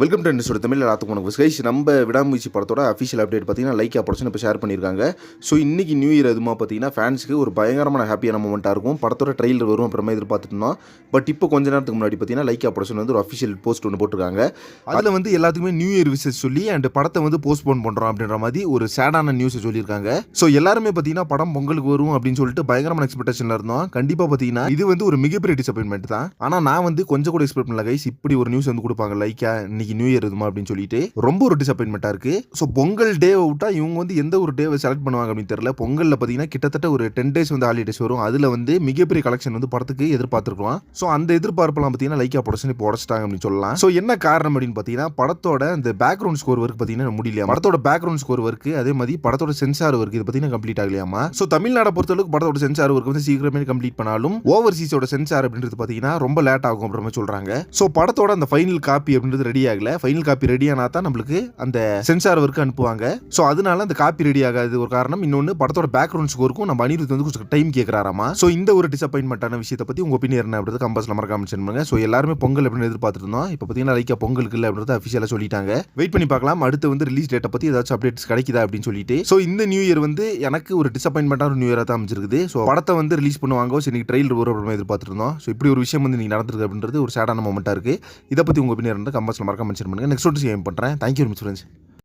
Welcome to நியூஸோட Tamil எல்லாத்துக்கும் உனக்கு guys நம்ம விடாமுயற்சி படத்தோட அஃபிஷியல் அப்டேட் பார்த்தீங்கன்னா லைக் ப்ரொடக்ஷன் இப்போ ஷேர் பண்ணியிருக்காங்க. ஸோ இன்றைக்கி நியூ இயர் எதுமா பார்த்தீங்கன்னா ஃபேன்ஸுக்கு ஒரு பயங்கரமான ஹாப்பியான மூமெண்ட்டாக இருக்கும். படத்தோட ட்ரெயிலர் வரும் அப்புறமா எதிர்பார்த்துட்டு இருந்தோம். பட் இப்போ கொஞ்ச நேரத்துக்கு முன்னாடி பார்த்தீங்கன்னா லைக் ப்ரொடக்ஷன் வந்து ஒரு அஃபிஷியல் போஸ்ட் ஒன்று போட்டிருக்காங்க. அதில் வந்து எல்லாத்துக்குமே நியூ இயர் விஷஸ் சொல்லி அண்ட் படத்தை வந்து போஸ்ட்போன் பண்ணுறோம் அப்படின்ற மாதிரி ஒரு சேடான நியூஸை சொல்லியிருக்காங்க. ஸோ எல்லாருமே பார்த்தீங்கன்னா படம் பொங்கலுக்கு வரும் அப்படின்னு சொல்லிட்டு பயங்கரமான எக்ஸ்பெக்டேஷனில் இருந்தோம். கண்டிப்பாக பார்த்தீங்கன்னா இது வந்து ஒரு மிகப்பெரிய டிசப்பாயின்மெண்ட் தான். ஆனால் நான் வந்து கொஞ்சம் கூட எக்ஸ்பெக்ட் பண்ணல கைஸ் இப்படி ஒரு நியூஸ் வந்து கொடுப்பாங்க லைக்கா இன்னைக்கு நியூ இயர் இதுமா அப்படின்னு சொல்லிட்டு ரொம்ப ஒரு டிசப்பாயின்மெண்ட்டாக இருக்குது ஸோ பொங்கல் டே விட்டா இவங்க வந்து எந்த ஒரு டேவை செலக்ட் பண்ணுவாங்க அப்படின்னு தெரியல. பொங்கலில் பார்த்தீங்கன்னா கிட்டத்தட்ட ஒரு டென் டேஸ் வந்து ஹாலிடேஸ் வரும். அதில் வந்து மிகப்பெரிய கலெக்ஷன் வந்து படத்துக்கு எதிர்பார்த்துருக்கலாம். ஸோ அந்த எதிர்பார்ப்பெல்லாம் பார்த்தீங்கன்னா லைக்கா ப்ரொடக்ஷன் இப்போ உடச்சிட்டாங்க அப்படின்னு சொல்லலாம். ஸோ என்ன காரணம் அப்படின்னு பார்த்தீங்கன்னா படத்தோட இந்த பேக்ரவுண்ட் ஸ்கோர் ஒர்க் பார்த்தீங்கன்னா முடியலையா படத்தோட பேக்ரவுண்ட் ஸ்கோர் ஒர்க் அதே மாதிரி படத்தோட சென்சார் ஒர்க் இது பார்த்தீங்கன்னா கம்ப்ளீட் ஆகலையாமா? ஸோ தமிழ்நாடை பொறுத்தளவுக்கு படத்தோட சென்சார் ஒர்க் வந்து சீக்கிரமே கம்ப்ளீட் பண்ணாலும் ஓவர்சீஸோட சென்சார் அப்படின்றது பார்த்தீங்கன்னா ரொம்ப லேட் ஆகும் அப்புறமா சொல்கிறாங்க ஸோ படத்தோட அந்த ஃபைனல் காப்பி அப்படின்றது ரெடி ஆகல ஃபைனல் காப்பி ரெடி ஆனா தான் நம்மளுக்கு அந்த சென்சார் ஒர்க்கு அனுப்புவாங்க. ஸோ அதனால அந்த காப்பி ரெடி ஆகாது ஒரு காரணம். இன்னொன்று படத்தோட பேக்ரவுண்ட் ஸ்கோருக்கும் நம்ம அனிருத் வந்து கொஞ்சம் டைம் கேட்குறாராமா ஸோ இந்த ஒரு டிசப்பாயின்மெண்ட்டான விஷயத்தை பற்றி உங்க ஒப்பீனியர் என்ன அப்படின்றது கம்பஸ் மறக்காம mention பண்ணுங்க. ஸோ எல்லாருமே பொங்கல் அப்படின்னு எதிர்பார்த்துட்டு இருந்தோம். இப்போ பார்த்தீங்கன்னா லைக்கா பொங்கலுக்கு இல்லை அப்படின்றத அஃபிஷியலாக சொல்லிட்டாங்க. வெயிட் பண்ணி பார்க்கலாம். அடுத்து வந்து ரிலீஸ் டேட்டை பற்றி ஏதாச்சும் அப்டேட்ஸ் கிடைக்குதா அப்படின்னு சொல்லிட்டு. ஸோ இந்த நியூ இயர் வந்து எனக்கு ஒரு டிசப்பாயின்மெண்ட்டான நியூ இயராக தான் அமைச்சிருக்குது ஸோ படத்தை வந்து ரிலீஸ் பண்ணுவாங்க ஸோ இன்னைக்கு ட்ரெயில் வரும் அப்படின்னு எதிர்பார்த்துருந்தோம் ஸோ இப்படி ஒரு விஷயம் வந்து நீங்கள் நடந்திருக்கு அப்படின்றது ஒரு சேடான மொமெண்ட்டாக இருக்குது இதை பற்றி உங்கள் ஒப்பீனியன் கம்பஸில் மறக்காம கமெண்ட் ஷேர் பண்ணுங்கள் நெக்ஸ்ட் ஒரு சேம் பண்ணுறேன் தேங்க்யூ மச் ஃப்ரெண்ட்ஸ்